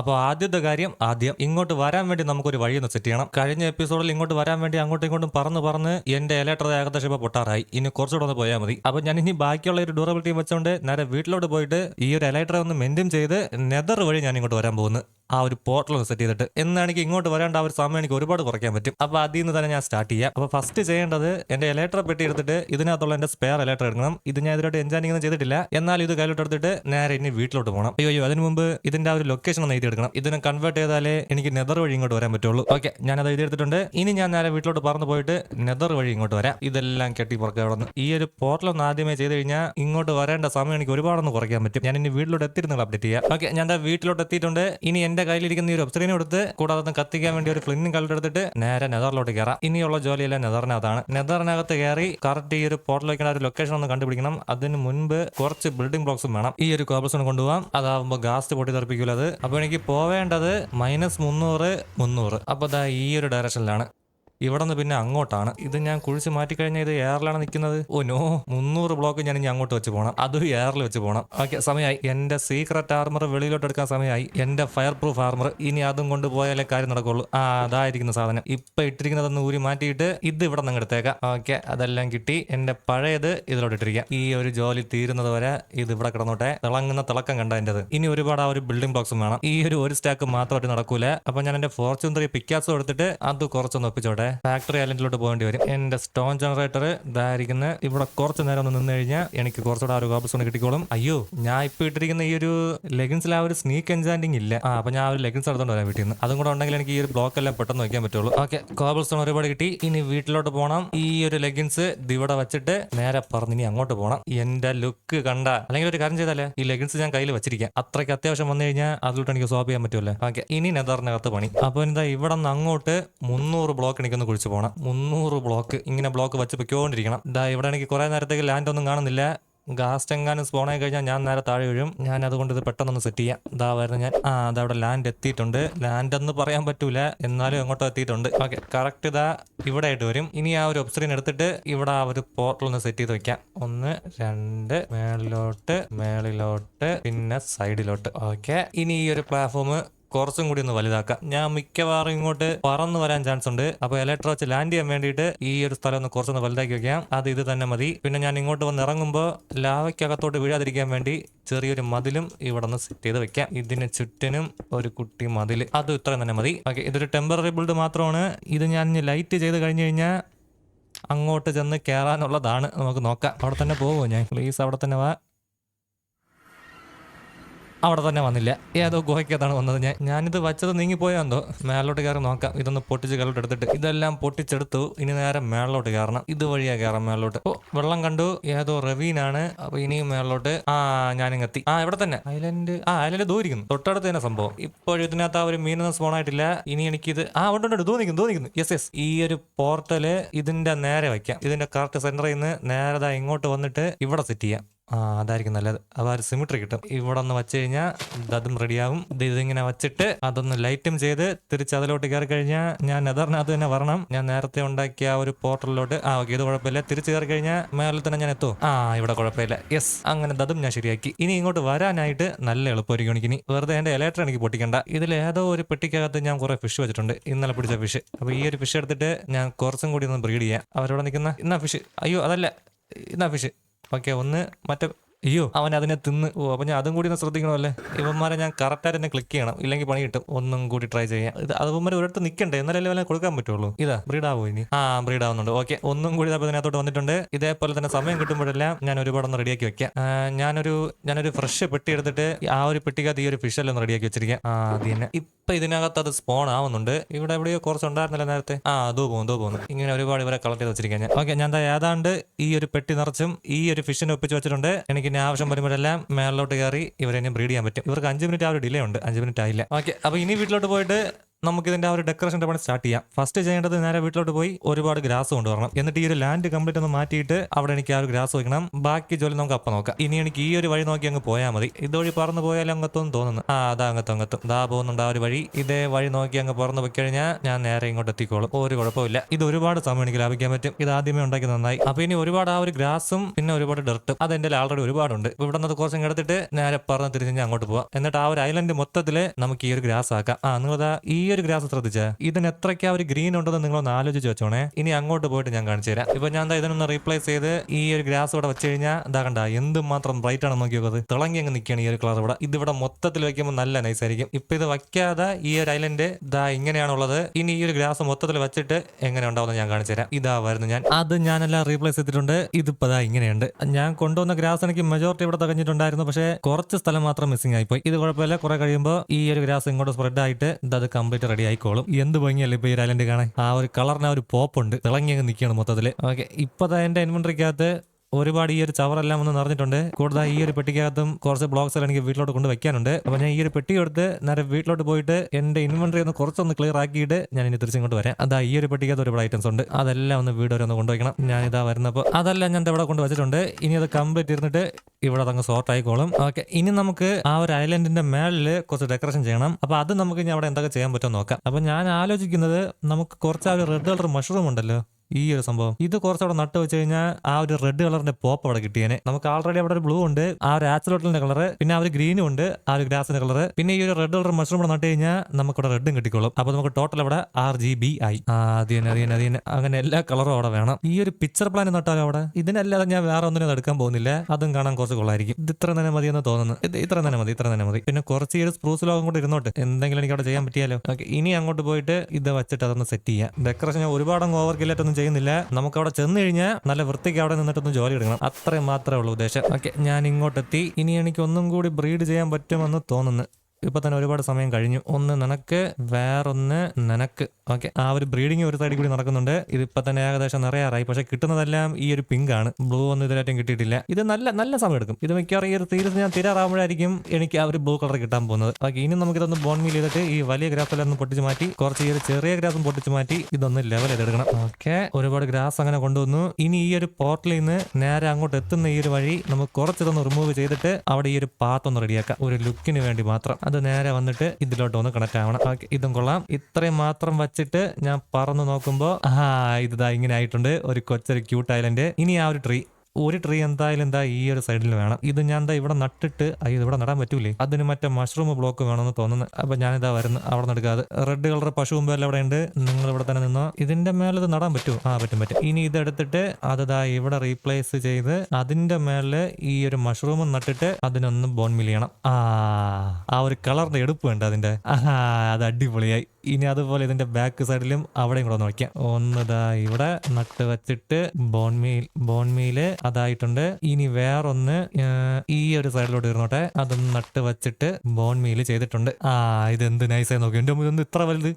അപ്പോൾ ആദ്യത്തെ കാര്യം ആദ്യം ഇങ്ങോട്ട് വരാൻ വേണ്ടി നമുക്കൊരു ഒന്ന് സെറ്റ് ചെയ്യണം. കഴിഞ്ഞ എപ്പിസോഡിൽ ഇങ്ങോട്ട് വരാൻ വേണ്ടി അങ്ങോട്ടും ഇങ്ങോട്ടും പറന്ന് പറന്ന് എന്റെ ഇലക്ട്ര ഏകദേശം ഇപ്പോൾ പൊട്ടാറായി. ഇനി കുറച്ചുകൂടെ ഒന്ന് പോയാൽ മതി. അപ്പോൾ ഞാൻ ഇനി ബാക്കിയുള്ള ഒരു ഡ്യൂറബിലിറ്റി വെച്ചുകൊണ്ട് നേരെ വീട്ടിലോട്ട് പോയിട്ട് ഈ ഒരു ഇലക്ട്ര ഒന്ന് മെയിന്റെയിൻ ചെയ്ത് നെതർ വഴി ഞാൻ ഇങ്ങോട്ട് വരാൻ പോകുന്നു. ആ ഒരു പോർട്ടൽ ഒന്ന് സെറ്റ് ചെയ്തിട്ട്. എന്നാണെങ്കിൽ ഇങ്ങോട്ട് വരേണ്ട ആ ഒരു സമയം എനിക്ക് ഒരുപാട് കുറയ്ക്കാൻ പറ്റും. അപ്പോൾ അതിൽ നിന്ന് തന്നെ ഞാൻ സ്റ്റാർട്ട് ചെയ്യാം. അപ്പോൾ ഫസ്റ്റ് ചെയ്യേണ്ടത് എന്റെ ഇലക്ട്ര പെട്ടി എടുത്തിട്ട് ഇതിനകത്തുള്ള എന്റെ സ്പെയർ ഇലക്ട്ര എടുക്കണം. ഇത് ഞാൻ ഇതിലോട്ട് എൻജാനിങ് ചെയ്തിട്ടില്ല. എന്നാൽ ഇത് കയ്യിലോട്ട് എടുത്തിട്ട് നേരെ ഇനി വീട്ടിലോട്ട് പോകണം അയ്യോ അതിന് മുമ്പ് ഇതിന്റെ ആ ഒരു ലൊക്കേഷൻ ഒന്ന് എഴുതി എടുക്കണം ഇതിനെ കൺവേർട്ട് ചെയ്താലേ എനിക്ക് നെതർ വഴി ഇങ്ങോട്ട് വരാൻ പറ്റുള്ളൂ. ഓക്കെ ഞാനത് എഴുതി എടുത്തിട്ടുണ്ട് ഇനി ഞാൻ നേരെ വീട്ടിലോട്ട് പറന്ന് പോയിട്ട് നെതർ വഴി ഇങ്ങോട്ട് വരാം. ഇതെല്ലാം കെട്ടി പുറക്കെ അവിടെ ഈ ഒരു പോർട്ടൽ ഒന്ന് ആദ്യമേ ചെയ്ത് കഴിഞ്ഞാൽ ഇങ്ങോട്ട് വരേണ്ട സമയം എനിക്ക് ഒരുപാടൊന്ന് കുറയ്ക്കാൻ പറ്റും. ഞാൻ ഇനി വീട്ടിലോട്ട് എത്തി നിങ്ങൾ അപ്ഡേറ്റ് ചെയ്യാം. ഓക്കെ ഞാൻ വീട്ടിലോട്ട് എത്തിയിട്ടുണ്ട്. ഇനി എന്റെ കയ്യിലിരിക്കുന്ന ഈ ഒരു ഒബ്സറിനെ എടുത്ത് കൂടാതെ കത്തിക്കാൻ വേണ്ടി ഒരു ഫ്ലിന്നും കല്ലെടുത്തിട്ട് നേരെ നെതറിലോട്ട് കയറാം ഇനിയുള്ള ജോലിയെല്ലാം നെതറിനകത്താണ് നെതറിനകത്ത് കയറി കറക്റ്റ് ഈ ഒരു പോർട്ടൽ ഒരു ലൊക്കേഷൻ ഒന്ന് കണ്ടുപിടിക്കണം. അതിന് മുൻപ് കുറച്ച് ബിൽഡിംഗ് ബ്ലോക്സും വേണം. ഈ ഒരു കോബിൾസോൺ കൊണ്ടുപോകാം അതാവുമ്പോൾ ഗാസ് പൊട്ടി തെറിപ്പിക്കൂല അത്. അപ്പോൾ എനിക്ക് പോവേണ്ടത് മൈനസ് മുന്നൂറ് മുന്നൂറ്. അപ്പോൾ ദാ ഈ ഒരു ഡയറക്ഷനിലാണ് ഇവിടെ നിന്ന് പിന്നെ അങ്ങോട്ടാണ്. ഇത് ഞാൻ കുഴിച്ച് മാറ്റിക്കഴിഞ്ഞാൽ ഇത് എയറിലാണ് നിൽക്കുന്നത് ഓ നോ. മുന്നൂറ് ബ്ലോക്ക് ഞാൻ ഇനി അങ്ങോട്ട് വെച്ച് പോകണം അതും എയറിൽ വെച്ച് പോകണം ഓക്കെ സമയമായി എന്റെ സീക്രട്ട് ആർമർ വെളിയിലോട്ട് എടുക്കാൻ സമയമായി എന്റെ ഫയർ പ്രൂഫ് ആർമർ ഇനി അതും കൊണ്ട് പോയാലേ കാര്യം നടക്കുള്ളൂ. ആ അതായിരിക്കുന്ന സാധനം. ഇപ്പൊ ഇട്ടിരിക്കുന്നതെന്ന് ഊരി മാറ്റിയിട്ട് ഇത് ഇവിടെ നിന്ന് എടുത്തേക്കാം. ഓക്കെ അതെല്ലാം കിട്ടി. എന്റെ പഴയത് ഇതിലോട്ട് ഇട്ടിരിക്കാം. ഈ ഒരു ജോലി തീരുന്നത് വരെ ഇത് ഇവിടെ കിടന്നോട്ടെ. തിളങ്ങുന്ന തിളക്കം കണ്ട എന്റെ ഇനി ഒരുപാട് ആ ഒരു ബിൽഡിംഗ് ബ്ലോക്സും വേണം. ഈ ഒരു ഒരു സ്റ്റാക്ക് മാത്രമായിട്ട് നടക്കൂല? അപ്പൊ ഞാൻ എന്റെ ഫോർച്യൂൺ ത്രീ പിക്കാസും എടുത്തിട്ട് അത് കുറച്ചൊന്ന് ഒപ്പിച്ചോട്ടെ. ഫാക്ടറി ഐലൻഡിലോട്ട് പോകേണ്ടി വരും. എന്റെ സ്റ്റോൺ ജനറേറ്റർ ഇതായിരിക്കുന്ന ഇവിടെ കുറച്ച് നേരം ഒന്ന് നിന്ന് കഴിഞ്ഞാൽ എനിക്ക് കുറച്ചുകൂടെ ആ ഒരു കോബിൾസ്റ്റോൺ കിട്ടിക്കോളും. അയ്യോ ഞാൻ ഇപ്പൊ ഇട്ടിരിക്കുന്ന ഈ ഒരു ലെഗിൻസിൽ ആ ഒരു സ്നീക്ക് എൻജാൻഡിങ് ഇല്ല. ആ അപ്പൊ ഞാൻ ആ ഒരു ലെഗിൻസ് എടുത്തോണ്ട് വരാം വീട്ടിൽ നിന്ന്. അതും കൂടെ ഉണ്ടെങ്കിൽ എനിക്ക് ഈ ഒരു ബ്ലോക്ക് എല്ലാം പെട്ടെന്ന് വയ്ക്കാൻ പറ്റുള്ളൂ. ഓക്കെ കോബിൾ സ്റ്റോൺ ഒരുപാട് കിട്ടി. ഇനി വീട്ടിലോട്ട് പോകണം ഈ ഒരു ലെഗിൻസ് ഇവിടെ വെച്ചിട്ട് നേരെ പറഞ്ഞ് ഇനി അങ്ങോട്ട് പോകണം എന്റെ ലുക്ക് കണ്ട അല്ലെങ്കിൽ ഒരു കാര്യം ചെയ്താലേ ഈ ലെഗിൻസ് ഞാൻ കയ്യിൽ വെച്ചിരിക്കാം. അത്രയ്ക്ക് അത്യാവശ്യം വന്നു കഴിഞ്ഞാൽ അതിലോട്ട് എനിക്ക് സ്വാപ്പ് ചെയ്യാൻ പറ്റുമല്ലേ. ഓക്കെ ഇനി നെതറിനകത്ത് പണി. അപ്പൊ എന്താ ഇവിടെ നിന്ന് അങ്ങോട്ട് മുന്നൂറ് ബ്ലോക്ക് എനിക്കൊന്ന് കുഴിച്ച് പോകണം മുന്നൂറ് ബ്ലോക്ക് ഇങ്ങനെ ബ്ലോക്ക് വെച്ച് പൊയ്ക്കോണ്ടിരിക്കണം. ഇതാ ഇവിടെ എനിക്ക് കുറേ നേരത്തേക്ക് ലാൻഡ് ഒന്നും കാണുന്നില്ല. ഗാസ്റ്റ് എങ്ങാനും സ്പോൺ ആയി കഴിഞ്ഞാൽ ഞാൻ നേരെ താഴെ വീഴും. ഞാൻ അതുകൊണ്ട് ഇത് പെട്ടെന്നൊന്ന് സെറ്റ് ചെയ്യാം. ഇതാ വരുന്ന ഞാൻ ആ അതവിടെ ലാൻഡ് എത്തിയിട്ടുണ്ട്. ലാൻഡ് എന്ന് പറയാൻ പറ്റൂല. എന്നാലും എങ്ങോട്ടോ എത്തിയിട്ടുണ്ട്. ഓക്കെ കറക്റ്റ് ഇതാ ഇവിടെ ആയിട്ട് വരും. ഇനി ആ ഒരു ഒബ്സ്ക്രീൻ എടുത്തിട്ട് ഇവിടെ ആ ഒരു പോർട്ടൽ ഒന്ന് സെറ്റ് ചെയ്ത് വെക്കാം. ഒന്ന് രണ്ട് മേളിലോട്ട് മേളിലോട്ട് പിന്നെ സൈഡിലോട്ട് ഓക്കെ ഇനി ഈ ഒരു പ്ലാറ്റ്ഫോം കുറച്ചും കൂടി ഒന്ന് വലുതാക്കാം. ഞാൻ മിക്കവാറും ഇങ്ങോട്ട് പറന്നു വരാൻ ചാൻസ് ഉണ്ട്. അപ്പൊ ഇലക്ട്രോ വെച്ച് ലാൻഡ് ചെയ്യാൻ വേണ്ടിയിട്ട് ഈ ഒരു സ്ഥലം ഒന്ന് കുറച്ചൊന്ന് വലുതാക്കി വെക്കാം. അത് ഇത് തന്നെ മതി. പിന്നെ ഞാൻ ഇങ്ങോട്ട് വന്ന് ഇറങ്ങുമ്പോൾ ലാവയ്ക്കകത്തോട്ട് വീഴാതിരിക്കാൻ വേണ്ടി ചെറിയൊരു മതിലും ഇവിടെ നിന്ന് സെറ്റ് ചെയ്ത് വെക്കാം. ഇതിന് ചുറ്റിനും ഒരു കുട്ടി മതിൽ. അത് ഇത്രയും തന്നെ മതി. ഓക്കെ ഇതൊരു ടെമ്പററി ബിൽഡ് മാത്രമാണ്. ഇത് ഞാൻ ലൈറ്റ് ചെയ്ത് കഴിഞ്ഞ് കഴിഞ്ഞാൽ അങ്ങോട്ട് ചെന്ന് കയറാനുള്ളതാണ് നമുക്ക് നോക്കാം. അവിടെ തന്നെ പോകുമോ ഞാൻ? പ്ലീസ് അവിടെ തന്നെ വാ. അവിടെ തന്നെ വന്നില്ല. ഏതോ ഗുഹയ്ക്കകത്താണ് വന്നത്. ഞാൻ ഞാനിത് വച്ചത് നീങ്ങിപ്പോയോ എന്തോ? മേലോട്ട് കയറി നോക്കാം. ഇതൊന്ന് പൊട്ടിച്ച് കലോട്ട് എടുത്തിട്ട്. ഇതെല്ലാം പൊട്ടിച്ചെടുത്തു. ഇനി നേരെ മേളിലോട്ട് കയറണം. ഇത് വഴിയാ കയറാം മേളിലോട്ട്. ഓ വെള്ളം കണ്ടു. ഏതോ റവീനാണ്. അപ്പൊ ഇനിയും മേളിലോട്ട് ആ ഞാനും കത്തി ആ ഇവിടെ തന്നെ. ഐലൻഡ് ആ ഐലൻഡ് ദൂരിക്കുന്നു. തൊട്ടടുത്ത് തന്നെ സംഭവം. ഇപ്പോഴും ഇതിനകത്ത് ആ ഒരു മീനൊന്നും സ്പോൺ ആയിട്ടില്ല. ഇനി എനിക്കിത് ആ ഉണ്ട് ഉണ്ട് തോന്നിക്കുന്നു തോന്നിക്കുന്നു യെസ് യെസ് ഈ ഒരു പോർട്ടൽ ഇതിന്റെ നേരെ വയ്ക്കാം. ഇതിന്റെ കറക്റ്റ് സെന്ററിൽ നിന്ന് നേരെ ഇങ്ങോട്ട് വന്നിട്ട് ഇവിടെ സെറ്റ് ചെയ്യാം. ആ അതായിരിക്കും നല്ലത്. അപ്പൊ ആ ഒരു സിമിട്രി കിട്ടും. ഇവിടെ ഒന്ന് വെച്ച് കഴിഞ്ഞാൽ ഇതും റെഡിയാവും ഇത് ഇതിങ്ങനെ വെച്ചിട്ട് അതൊന്ന് ലൈറ്റും ചെയ്ത് തിരിച്ച് അതിലോട്ട് കയറി കഴിഞ്ഞാൽ ഞാൻ നെതറിനകത്ത് തന്നെ വരണം. ഞാൻ നേരത്തെ ഉണ്ടാക്കിയ ആ ഒരു പോർട്ടലിലോട്ട് ആ ഓക്കെ ഇത് കുഴപ്പമില്ല. തിരിച്ച് കയറി കഴിഞ്ഞാൽ മേളിൽ തന്നെ ഞാൻ എത്തും. ആ ഇവിടെ കുഴപ്പമില്ല. യെസ് അങ്ങനെ അതും ഞാൻ ശരിയാക്കി. ഇനി ഇങ്ങോട്ട് വരാനായിട്ട് നല്ല എളുപ്പമായിരിക്കും എനിക്ക് ഇനി വെറുതെ എന്റെ ഇലക്ട്ര എനിക്ക് പൊട്ടിക്കണ്ട. ഇതിൽ ഏതോ ഒരു പെട്ടിക്കകത്ത് ഞാൻ കുറെ ഫിഷ് വെച്ചിട്ടുണ്ട്. ഇന്നലെ പിടിച്ച ഫിഷ് അപ്പൊ ഈ ഒരു ഫിഷ് എടുത്തിട്ട് ഞാൻ കുറച്ചും കൂടി ഒന്ന് ബ്രീഡ് ചെയ്യാം. അവരോട് നിൽക്കുന്ന ഇന്നാ ഫിഷ് അയ്യോ അതല്ല. ഇന്നാ ഫിഷ് ഓക്കെ ഒന്ന് മറ്റേ അയ്യോ. അവൻ അതിനെ തിന്ന് ഓ അപ്പൊ ഞാൻ അതും കൂടി ഒന്ന് ശ്രദ്ധിക്കണമല്ലേ? ഇവന്മാരെ ഞാൻ കറക്റ്റായിട്ട് തന്നെ ക്ലിക്ക് ചെയ്യണം. ഇല്ലെങ്കിൽ പണി കിട്ടും. ഒന്നും കൂടി ട്രൈ ചെയ്യാം. ഇത് അതുപോലെ ഒരിടത്ത് നിൽക്കണ്ടേ എന്നാലല്ലേ വല്ല കൊടുക്കാൻ പറ്റുള്ളൂ. ഇതാ ബ്രീഡ് ആവോ ഇനി? ആ ബ്രീഡ് ആവുന്നുണ്ട്. ഓക്കെ ഒന്നും കൂടി അപ്പോൾ ഇതിനകത്തോട്ട് വന്നിട്ടുണ്ട്. ഇതേപോലെ തന്നെ സമയം കിട്ടുമ്പോഴെല്ലാം ഞാൻ ഒരുപാട് ഒന്ന് റെഡിയാക്കി വെക്കാം. ഞാനൊരു ഞാനൊരു ഫ്രഷ് പെട്ടി എടുത്തിട്ട് ആ ഒരു പെട്ടിക്കകത്ത് ഈ ഒരു ഫിഷ് എല്ലാം റെഡിയാക്കി വെച്ചിരിക്കാം. ആ അത് തന്നെ. ഇപ്പൊ ഇതിനകത്ത് അത് സ്പോൺ ആവുന്നുണ്ട്. ഇവിടെ എവിടെയോ കുറച്ച് ഉണ്ടായിരുന്നില്ല നേരത്തെ. ആ അതോ പോകും അതോ പോകുന്നു. ഇങ്ങനെ ഒരുപാട് ഇവരെ കളക്ട് ചെയ്ത് വെച്ചിരിക്കാം ഞാൻ. ഓക്കെ ഞാൻ ഏതാണ്ട് ഈ ഒരു പെട്ടി നിറച്ചും ഈ ഒരു ഫിഷിനെ ഒപ്പിച്ച് വെച്ചിട്ടുണ്ട്. എനിക്ക് ഇനി ആവശ്യം വരുമ്പോഴെല്ലാം മേളിലോട്ട് കയറി ഇവരെ ബ്രീഡ് ചെയ്യാൻ പറ്റും. ഇവർക്ക് അഞ്ച് മിനിറ്റ് ആ ഒരു ഡിലേ ഉണ്ട്. അഞ്ച് മിനിറ്റ് ആയില്ല. ഓക്കെ അപ്പൊ ഇനി വീട്ടിലോട്ട് പോയിട്ട് നമുക്ക് ഇതിന്റെ ആ ഒരു ഡെക്കറേഷന്റെ പണി സ്റ്റാർട്ട് ചെയ്യാം. ഫസ്റ്റ് ചെയ്യേണ്ടത് നേരെ വീട്ടിലോട്ട് പോയി ഒരുപാട് ഗ്രാസ് കൊണ്ടുവരണം. എന്നിട്ട് ഈ ഒരു ലാൻഡ് കംപ്ലീറ്റ് ഒന്ന് മാറ്റിയിട്ട് അവിടെ എനിക്ക് ആ ഒരു ഗ്രാസ് വയ്ക്കണം ബാക്കി ജോലി നമുക്ക് അപ്പം നോക്കാം. ഇനി എനിക്ക് ഈ ഒരു വഴി നോക്കി അങ്ങ് പോയാൽ മതി. ഇതുവഴി പറന്ന് പോയാലും അങ്ങത്തൊന്നും തോന്നുന്നു. ആ അതാ അങ്ങത്തും അങ്ങത്തും. ദാ പോകുന്നുണ്ട് ആ ഒരു വഴി. ഇതേ വഴി നോക്കി അങ്ങ് പറന്ന് പോയി കഴിഞ്ഞാൽ ഞാൻ നേരെ ഇങ്ങോട്ട് എത്തിക്കോളും. ഒരു കുഴപ്പമില്ല ഇത് ഒരുപാട് സമയം എനിക്ക് ലാഭിക്കാൻ പറ്റും. ഇത് ആദ്യമേ ഉണ്ടാക്കി നന്നായി. അപ്പൊ ഇനി ഒരുപാട് ആ ഒരു ഗ്രാസും പിന്നെ ഒരുപാട് ഡെർട്ടും അത് എന്റെ ആൾറെഡി ഒരുപാടുണ്ട്. ഇവിടെ നിന്ന് കുറച്ചും എടുത്തിട്ട് നേരെ പറന്ന് തിരിഞ്ഞ് അങ്ങോട്ട് പോവാം. എന്നിട്ട് ആ ഒരു ഐലൻഡ് മൊത്തത്തിൽ നമുക്ക് ഈ ഒരു ഗ്രാസ് ആക്കാം. ആ നിങ്ങളതാ ഈ ഒരു ഗ്രാസ് ശ്രദ്ധിച്ചാ. ഇതിന് എത്രയ്ക്ക് ഒരു ഗ്രീൻ ഉണ്ടെന്ന് നിങ്ങളൊന്ന് ആലോചിച്ച് വെച്ചോണേ. ഇനി അങ്ങോട്ട് പോയിട്ട് ഞാൻ കാണിച്ചു തരാം. ഇപ്പൊ ഞാൻ ഇതിനൊന്ന് റീപ്ലേസ് ചെയ്ത് ഈ ഒരു ഗ്രാസ് ഇവിടെ വെച്ച് കഴിഞ്ഞാൽ ഇതാ കണ്ട എന്തുമാത്രം ബ്രൈറ്റ് ആണ് നോക്കി നോക്കത് തിളങ്ങി അങ്ങ് നിൽക്കുകയാണ് ഈ ഒരു കളർ ഇവിടെ. ഇതിവിടെ മൊത്തത്തിൽ വെക്കുമ്പോൾ നല്ല നൈസ് ആയിരിക്കും. ഇപ്പൊ ഇത് വയ്ക്കാതെ ഈ ഒരു ഐലൻഡ് ഇതാ ഇങ്ങനെയാണുള്ളത്. ഇനി ഈ ഒരു ഗ്രാസ് മൊത്തത്തിൽ വെച്ചിട്ട് എങ്ങനെ ഉണ്ടാവുന്ന ഞാൻ കാണിച്ചു തരാം. ഇതാ വരുന്നു ഞാൻ. അത് ഞാനെല്ലാം റീപ്ലേസ് ചെയ്തിട്ടുണ്ട്. ഇതിപ്പോ ദാ ഇങ്ങനെയുണ്ട്. ഞാൻ കൊണ്ടുവന്ന ഗ്രാസ് എനിക്ക് മെജോറിറ്റി ഇവിടെ തികഞ്ഞിട്ടുണ്ടായിരുന്നു. പക്ഷേ കുറച്ച് സ്ഥലം മാത്രം മിസ്സിംഗ് ആയിപ്പോയി ഇത് കുഴപ്പമില്ല. കുറെ കഴിയുമ്പോൾ ഈ ഒരു ഗ്രാസ് ഇങ്ങോട്ട് സ്പ്രെഡ് ആയിട്ട് ഇത് അത് കംപ്ലീറ്റ് റെഡി ആയിക്കോളും. എന്ത് ഭംഗിയല്ലേ ഇപ്പൊ ഈ ഐലൻഡ് കാണാൻ? ആ ഒരു കളറിന് ആ ഒരു പോപ്പ് ഉണ്ട്. തിളങ്ങി അങ്ങ് നിൽക്കുകയാണ് മൊത്തത്തിൽ ഓക്കെ ഇപ്പൊ എന്റെ ഇൻവെന്ററിക്കകത്ത് ഒരുപാട് ഈ ഒരു ചവറെല്ലാം ഒന്ന് നിറഞ്ഞിട്ടുണ്ട്. കൂടുതൽ ഈ ഒരു പെട്ടിക്കകത്തും കുറച്ച് ബ്ലോക്സ് എനിക്ക് വീട്ടിലോട്ട് കൊണ്ട് വെക്കാനുണ്ട്. അപ്പൊ ഞാൻ ഈ ഒരു പെട്ടി എടുത്ത് നേരെ വീട്ടിലോട്ട് പോയിട്ട് എന്റെ ഇൻവെന്ററി ഒന്ന് കുറച്ചൊന്ന് ക്ലിയർ ആക്കിയിട്ട് ഞാൻ ഇനി തിരിച്ചിങ്ങോട്ട് വരാം. അതാ ഈ ഒരു പെട്ടിക്കകത്ത് ഒരുപാട് ഐറ്റംസ് ഉണ്ട്. അതെല്ലാം ഒന്ന് വീട് വരെ ഒന്ന് കൊണ്ടുവയ്ക്കണം ഞാൻ ഇതാ വരുന്നപ്പോൾ അതെല്ലാം ഞാൻ ഇവിടെ കൊണ്ട് വെച്ചിട്ടുണ്ട്. ഇനി അത് കംപ്ലീറ്റ് ഇരുന്നിട്ട് ഇവിടെ അതങ്ങ് സോർട്ട് ആയിക്കോളും. ഓക്കെ ഇനി നമുക്ക് ആ ഒരു ഐലൻഡിന്റെ മേളിൽ കുറച്ച് ഡെക്കറേഷൻ ചെയ്യണം. അപ്പൊ അത് നമുക്ക് ഇനി അവിടെ എന്തൊക്കെ ചെയ്യാൻ പറ്റുമോ നോക്കാം. അപ്പൊ ഞാൻ ആലോചിക്കുന്നത് നമുക്ക് കുറച്ച് ആ ഒരു റെഡ് കളർ മഷ്റൂം ഉണ്ടല്ലോ. ഈ ഒരു സംഭവം. ഇത് കുറച്ചവിടെ നട്ട് വെച്ച് കഴിഞ്ഞാൽ ആ ഒരു റെഡ് കളറിന്റെ പോപ്പ് അവിടെ കിട്ടിയേനെ. നമുക്ക് ആൾറെഡി അവിടെ ഒരു ബ്ലൂ ഉണ്ട് ആ ഒരു ആച്ചലോട്ടലിന്റെ കളർ പിന്നെ ആ ഒരു ഗ്രീനും ഉണ്ട് ആ ഒരു ഗ്രാസിന്റെ കളർ പിന്നെ ഈ ഒരു റെഡ് കളർ മഷ്റൂം ഇവിടെ നട്ട് കഴിഞ്ഞാൽ നമുക്ക് ഇവിടെ റെഡും കിട്ടിക്കോളും. അപ്പൊ നമുക്ക് ടോട്ടൽ അവിടെ ആർ ജി ബി ആയി. അതിന് അതിന് അതിന് അങ്ങനെ എല്ലാ കളറും അവിടെ വേണം. ഈ ഒരു പിക്ചർ പ്ലാൻ നട്ടാലോ അവിടെ? ഇതിനല്ലാതെ ഞാൻ വേറെ ഒന്നിനും എടുക്കാൻ പോകുന്നില്ല. അതും കാണാൻ കുറച്ച് കൊള്ളായിരിക്കും. ഇത് ഇത്ര തന്നെ മതി എന്ന് തോന്നുന്നു. ഇത് ഇത്ര തന്നെ മതി ഇത്ര തന്നെ മതി. പിന്നെ കുറച്ച് ഒരു സ്പ്രൂസ് ലോകം കൂടെ ഇരുന്നോട്ട്. എന്തെങ്കിലും എനിക്ക് അവിടെ ചെയ്യാൻ പറ്റിയാലോ? ഓക്കെ ഇനി അങ്ങോട്ട് പോയിട്ട് ഇത് വെച്ചിട്ട് അതൊന്ന് സെറ്റ് ചെയ്യാം. ഡെക്കറേഷൻ ഞാൻ ഒരുപാട് ഓവർ കില്ലായിട്ടൊന്നും ചെയ്യുന്നില്ല. നമുക്ക് അവിടെ ചെന്ന് കഴിഞ്ഞാൽ നല്ല വൃത്തിക്ക് അവിടെ നിന്നിട്ടൊന്ന് ജോലി എടുക്കണം. അത്രയും മാത്രമേ ഉള്ളൂ ഉദ്ദേശം. ഓക്കെ ഞാൻ ഇങ്ങോട്ടെത്തി ഇനി എനിക്ക് ഒന്നും കൂടി ബ്രീഡ് ചെയ്യാൻ പറ്റുമെന്ന് തോന്നുന്നു. ഇപ്പൊ തന്നെ ഒരുപാട് സമയം കഴിഞ്ഞു. ഒന്ന് നിനക്ക് വേറൊന്ന് നിനക്ക്. ഓക്കെ. ആ ഒരു ബ്രീഡിങ് ഒരു സൈഡിൽ കൂടി നടക്കുന്നുണ്ട്. ഇതിപ്പോ തന്നെ ഏകദേശം നിറയാറായി. പക്ഷെ കിട്ടുന്നതെല്ലാം ഈ ഒരു പിങ്ക് ആണ്. ബ്ലൂ ഒന്നും ഇതിലായിട്ടും കിട്ടിയിട്ടില്ല. ഇത് നല്ല നല്ല സമയം എടുക്കും. ഇത് മിക്കവാറും ഈ ഒരു സീരീസ് ഞാൻ തീരാറാകുമ്പോഴായിരിക്കും എനിക്ക് ആ ഒരു ബ്ലൂ കളർ കിട്ടാൻ പോകുന്നത്. ഓക്കെ ഇനി നമുക്ക് ഇതൊന്ന് ബോൺ മീൽ ചെയ്തിട്ട് ഈ വലിയ ഗ്രാഫെല്ലാം ഒന്ന് പൊട്ടിച്ച് മാറ്റി കുറച്ച് ഈ ഒരു ചെറിയ ഗ്രാസും പൊട്ടിച്ച് മാറ്റി ഇതൊന്ന് ലെവൽ ചെയ്തെടുക്കണം ഓക്കെ. ഒരുപാട് ഗ്രാസ് അങ്ങനെ കൊണ്ടുവന്നു. ഇനി ഈ ഒരു പോർട്ടലിൽ നിന്ന് നേരെ അങ്ങോട്ട് എത്തുന്ന ഈ ഒരു വഴി നമുക്ക് കുറച്ചിതൊന്ന് റിമൂവ് ചെയ്തിട്ട് അവിടെ ഈ ഒരു പാത്ത് ഒന്ന് റെഡിയാക്കാം ഒരു ലുക്കിന് വേണ്ടി മാത്രം. അത് നേരെ വന്നിട്ട് ഇതിലോട്ട് ഒന്ന് കണക്ട് ആവണം ഇതും കൊള്ളാം. ഇത്രയും മാത്രം വെച്ചിട്ട് ഞാൻ പറന്ന് നോക്കുമ്പോ ആ ഇതാ ഇങ്ങനെ ആയിട്ടുണ്ട്. ഒരു കൊച്ചൊരു ക്യൂട്ട് ഐലൻഡ് ഇനി ആ ഒരു ട്രീ ഒരു ട്രീ എന്തായാലും എന്താ ഈ ഒരു സൈഡിൽ വേണം. ഇത് ഞാൻ എന്താ ഇവിടെ നട്ടിട്ട് അയ്യോ ഇവിടെ നടാൻ പറ്റൂലേ? അതിന് മറ്റേ മഷ്റൂം ബ്ലോക്ക് വേണമെന്ന് തോന്നുന്നു. അപ്പൊ ഞാനിതാ വരുന്നു. അവിടെ എടുക്കാതെ. റെഡ് കളർ പശുവും പേരിൽ അവിടെ ഉണ്ട്. നിങ്ങൾ ഇവിടെ തന്നെ നിന്നോ. ഇതിന്റെ മേലെ ഇത് നടാൻ പറ്റുമോ? ആ പറ്റും പറ്റും. ഇനി ഇതെടുത്തിട്ട് അത് ദാ ഇവിടെ റീപ്ലേസ് ചെയ്ത് അതിന്റെ മേലെ ഈ ഒരു മഷ്റൂം നട്ടിട്ട് അതിനൊന്ന് ബോൺ മിൽ ചെയ്യണം. ആ ആ ഒരു കളറിന്റെ എടുപ്പ് വേണ്ട അതിന്റെ? അത് അടിപൊളിയായി. ഇനി അതുപോലെ ഇതിന്റെ ബാക്ക് സൈഡിലും അവിടെയും കൂടെ ഒന്ന് വയ്ക്കാം. ഒന്ന് ദാ ഇവിടെ നട്ട് വെച്ചിട്ട് ബോൺമീൽ ബോൺമീൽ അതായിട്ടുണ്ട്. ഇനി വേറൊന്ന് ഈ ഒരു സൈഡിലോട്ട് ഇരുന്നോട്ടെ. അതൊന്ന് നട്ട് വെച്ചിട്ട് ബോൺ മീൽ ചെയ്തിട്ടുണ്ട്. ആ ഇത് എന്ത് നൈസായി നോക്കി. എന്റെ മുന്നിൽ ഇത്ര വലുത്.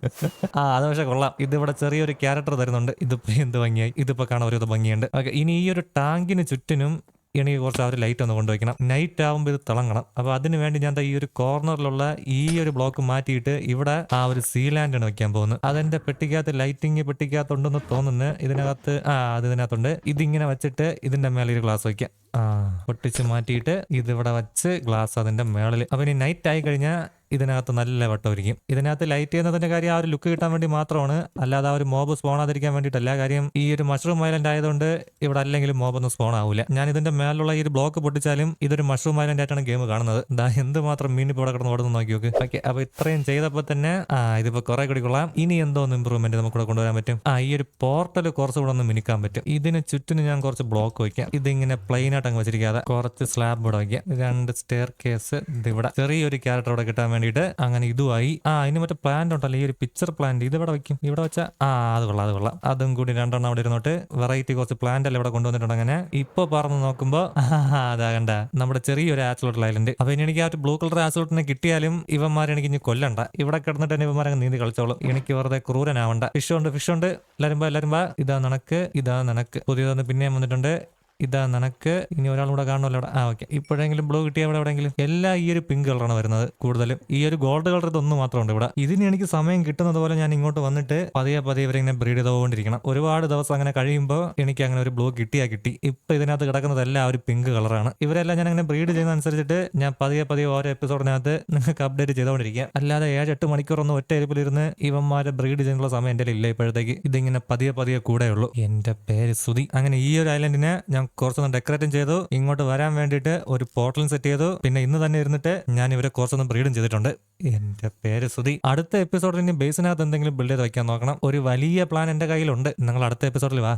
ആ അത് പക്ഷെ കൊള്ളാം. ഇത് ഇവിടെ ചെറിയൊരു ക്യാരക്ടർ തരുന്നുണ്ട്. ഇതിപ്പോ എന്ത് ഭംഗിയായി. ഇതിപ്പോ കാണാൻ ഒരു ഭംഗിയുണ്ട്. ഓക്കെ ഇനി ഈ ഒരു ടാങ്കിന് ചുറ്റിനും എനിക്ക് കുറച്ച് ഒരു ലൈറ്റ് ഒന്ന് കൊണ്ടുവയ്ക്കണം നൈറ്റ് ആകുമ്പോൾ ഇത് തിളങ്ങണം. അപ്പോൾ അതിന് വേണ്ടി ഞാൻ ഈ ഒരു കോർണറിലുള്ള ഈ ഒരു ബ്ലോക്ക് മാറ്റിയിട്ട് ഇവിടെ ആ ഒരു സീലാൻഡാണ് വെക്കാൻ പോകുന്നത്. അതെന്റെ പെട്ടിക്കകത്ത് ലൈറ്റിംഗ് പെട്ടിക്കകത്തുണ്ടെന്ന് തോന്നുന്നു. ഇതിനകത്ത് ആ അത് ഇതിനകത്തുണ്ട്. ഇതിങ്ങനെ വെച്ചിട്ട് ഇതിന്റെ മേലെ ഒരു ഗ്ലാസ് വയ്ക്കാം ആ പൊട്ടിച്ച് മാറ്റിയിട്ട് ഇതിവിടെ വെച്ച് ഗ്ലാസ് അതിന്റെ മേളിൽ അപ്പൊ ഇനി നൈറ്റ് ആയി കഴിഞ്ഞാൽ ഇതിനകത്ത് നല്ല വട്ടമായിരിക്കും ഇതിനകത്ത് ലൈറ്റ് ചെയ്യുന്നതിന്റെ കാര്യം ആ ഒരു ലുക്ക് കിട്ടാൻ വേണ്ടി മാത്രമാണ്. അല്ലാതെ ആ ഒരു മോബ് സ്പോൺ ആതിരിക്കാൻ വേണ്ടിയിട്ടല്ല. കാര്യം ഈ ഒരു മഷ്റൂം ഐലൻഡ് ആയതുകൊണ്ട് ഇവിടെ അല്ലെങ്കിലും മോബ് ഒന്നും സ്പോൺ ആവില്ല ഞാൻ ഇതിന്റെ മേലുള്ള ഈ ഒരു ബ്ലോക്ക് പൊട്ടിച്ചാലും ഇതൊരു മഷ്റൂം ഐലൻഡ് ആയിട്ടാണ് ഗെയിം കാണുന്നത്. ദാ എന്തുമാത്രം മീൻ ഇപ്പോൾ ഇവിടെ കിടന്ന് ഓടുന്നു നോക്കി നോക്ക്. ഓക്കെ അപ്പൊ ഇത്രയും ചെയ്തപ്പോൾ തന്നെ ആ ഇതിപ്പോ കുറെ കൂടി കൊള്ളാം. ഇനി എന്തോ ഒന്ന് ഇമ്പ്രൂവ്മെന്റ് നമുക്ക് ഇവിടെ കൊണ്ടുവരാൻ പറ്റും. ആ ഈ ഒരു പോർട്ടൽ കുറച്ചുകൂടെ ഒന്ന് മിനിക്കാൻ പറ്റും. ഇതിന് ചുറ്റിന് ഞാൻ കുറച്ച് ബ്ലോക്ക് വയ്ക്കാം ഇതിങ്ങനെ പ്ലെയിൻ ആയിട്ട് അങ്ങ് വെച്ചിരിക്കാതെ കുറച്ച് സ്ലാബ് ഇവിടെ വയ്ക്കാം രണ്ട് സ്റ്റെയർ കേസ് ഇതിവിടെ ചെറിയൊരു ക്യാരക്ടർ ഇവിടെ കിട്ടാൻ വേണ്ടിയിട്ട് അങ്ങനെ ഇതുമായി ആ ഇനി മറ്റേ പ്ലാന്റ് ഉണ്ടല്ലോ ഈ ഒരു പിക്ചർ പ്ലാന്റ് ഇത് ഇവിടെ വെക്കും. ഇവിടെ വെച്ച ആ അത് കൊള്ളാം അത് കൊള്ളാം. അതും കൂടി രണ്ടെണ്ണം അവിടെ ഇരുന്നോട്ട് വെറൈറ്റി കുറച്ച് പ്ലാന്റ് അല്ലേ ഇവിടെ കൊണ്ടുവന്നിട്ടുണ്ട് അങ്ങനെ. ഇപ്പൊ പറഞ്ഞു നോക്കുമ്പോ അതാകണ്ട അതാ കണ്ട നമ്മുടെ ചെറിയൊരു ആച്ചലോട്ട് ഐലൻഡ് അപ്പൊ ഇനി എനിക്ക് ആ ഒരു ബ്ലൂ കളർ ആസ്ലോട്ടിനെ കിട്ടിയാലും ഇവന്മാരെ എനിക്ക് ഇനി കൊല്ലണ്ട. ഇവിടെ കിടന്നിട്ട് തന്നെ ഇവന്മാരെ നീന്തി കളിച്ചോളും. എനിക്ക് വെറുതെ ക്രൂരനാവണ്ട. ഫിഷ് ഉണ്ട് ഫിഷ് ഉണ്ട്. എല്ലാരും എല്ലാരും ഇതാ നിനക്ക് ഇതാ നിനക്ക്. പുതിയതൊന്ന് പിന്നെയും വന്നിട്ടുണ്ട്. ഇതാ നിനക്ക്. ഇനി ഒരാളും കൂടെ കാണുമല്ലോ അവിടെ. ആ ഓക്കെ. ഇപ്പോഴെങ്കിലും ബ്ലൂ കിട്ടിയ അവിടെ എവിടെയെങ്കിലും? എല്ലാ ഈ ഒരു പിങ്ക് കളറാണ് വരുന്നത് കൂടുതലും. ഈ ഒരു ഗോൾഡ് കളർ ഇതൊന്ന് മാത്രമുണ്ട് ഇവിടെ. ഇതിന് എനിക്ക് സമയം കിട്ടുന്നത് പോലെ ഞാൻ ഇങ്ങോട്ട് വന്നിട്ട് പതിയെ പതിയെ ഇവരെ ഇങ്ങനെ ബ്രീഡ് ചെയ്തുകൊണ്ടിരിക്കണം ഒരുപാട് ദിവസം അങ്ങനെ കഴിയുമ്പോൾ എനിക്ക് അങ്ങനെ ഒരു ബ്ലൂ കിട്ടിയാ കിട്ടി. ഇപ്പൊ ഇതിനകത്ത് കിടക്കുന്നതെല്ലാം ഒരു പിങ്ക് കളറാണ് ഇവരെല്ലാം ഞാൻ അങ്ങനെ ബ്രീഡ് ചെയ്യുന്ന അനുസരിച്ചിട്ട് ഞാൻ പതിയെ പതിയെ ഓരോ എപ്പിസോഡിനകത്ത് നിങ്ങൾക്ക് അപ്ഡേറ്റ് ചെയ്തുകൊണ്ടിരിക്കുക അല്ലാതെ ഏഴ് എട്ട് മണിക്കൂറൊന്നും ഒറ്റ ഇരുപ്പിലിരുന്ന് ഇവന്മാരെ ബ്രീഡ് ചെയ്യാനുള്ള സമയം എന്റെ ഇല്ല ഇപ്പോഴത്തേക്ക്. ഇതിങ്ങനെ പതിയെ പതിയെ കൂടെ ഉള്ളൂ എന്റെ പേര് സുതി അങ്ങനെ ഈ ഒരു ഐലൻഡിനെ ഞാൻ കുറച്ചൊന്ന് ഡെക്കറേറ്റും ചെയ്തു. ഇങ്ങോട്ട് വരാൻ വേണ്ടിയിട്ട് ഒരു പോർട്ടലും സെറ്റ് ചെയ്തു. പിന്നെ ഇന്ന് തന്നെ ഇരുന്നിട്ട് ഞാൻ ഇവരെ കുറച്ചൊന്ന് ബ്രീഡും ചെയ്തിട്ടുണ്ട്. എന്റെ പേര് സുതി അടുത്ത എപ്പിസോഡിൽ ഇനി ബേസിനകത്ത് എന്തെങ്കിലും ബിൽഡ് ചെയ്ത് വെക്കാൻ നോക്കണം. ഒരു വലിയ പ്ലാൻ എന്റെ കയ്യിലുണ്ട്. നിങ്ങൾ അടുത്ത എപ്പിസോഡിൽ വാ.